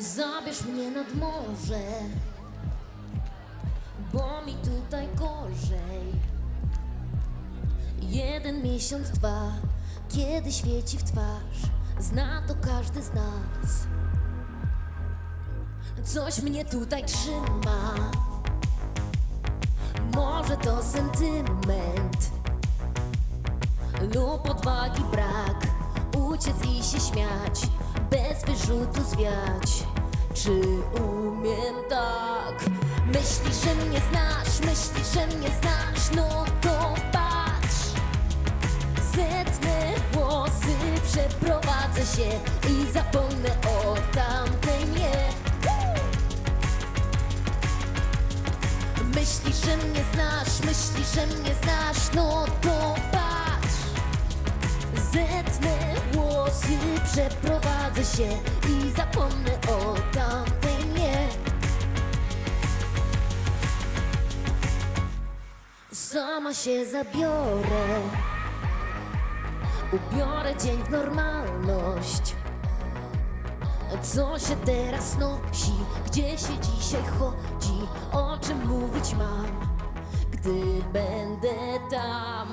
Zabierz mnie nad morze, bo mi tutaj gorzej. Jeden miesiąc, dwa, kiedy świeci w twarz, zna to każdy z nas. Coś mnie tutaj trzyma, może to sentyment lub odwagi brak Uciec i się śmiać Bez wyrzutu zwiać Czy umiem tak? Myślisz, że mnie znasz Myślisz, że mnie znasz? No to patrz. Zetnę włosy Przeprowadzę się I zapomnę o tamtej mnie. Myślisz, że mnie znasz Myślisz, że mnie znasz? No to patrz. Zetnę włosy, przeprowadzę się i zapomnę o tamtej mnie. Sama się zabiorę, ubiorę dzień w normalność. Co się teraz nosi, gdzie się dzisiaj chodzi, o czym mówić mam, gdy będę tam.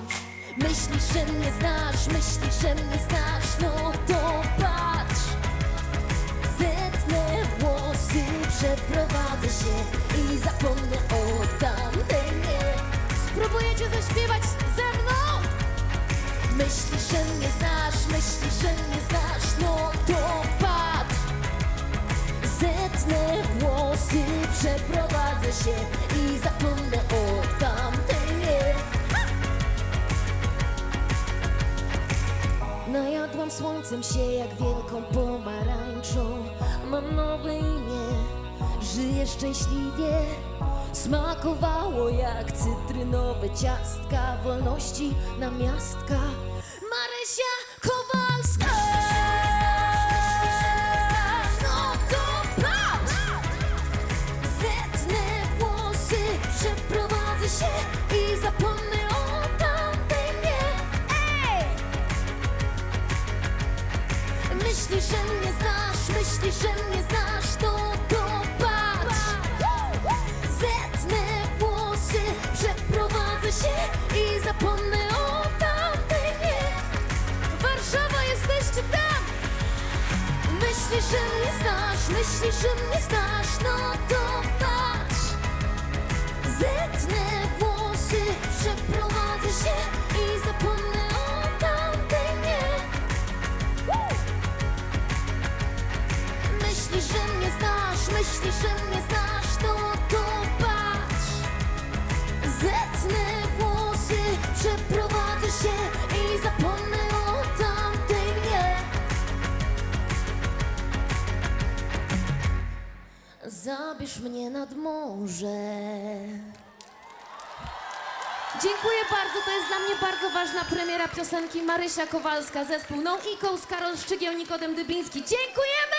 Myślisz, że mnie znasz, myślisz, że mnie znasz, no to patrz. Zetnę włosy, przeprowadzę się i zapomnę o tamtej. Spróbujecie zaśpiewać ze mną? Myślisz, że mnie znasz, myślisz, że mnie znasz, no to patrz. Zetnę włosy, przeprowadzę się i zapomnę o Słońcem się jak wielką pomarańczą. Mam nowe imię, żyję szczęśliwie. Smakowało jak cytrynowe ciastka wolności na miastka. Marysia Kowalska! No to włosy, przeprowadzę się Myślisz, że mnie znasz, myślisz, że mnie znasz, to to patrz. Zetnę włosy, przeprowadzę się i zapomnę o tamtej mnie Warszawa, jesteście tam! Myślisz, że mnie znasz, myślisz, że mnie znasz, no to patrz myślisz, że mnie znasz, no to patrz Zetnę włosy, przeprowadzę się i zapomnę o tamtej mnie Zabierz mnie nad morze Dziękuję bardzo, to jest dla mnie bardzo ważna premiera piosenki Marysia Kowalska, zespół No Equals, Karol Szczygieł, Nikodem Dybiński. Dziękujemy!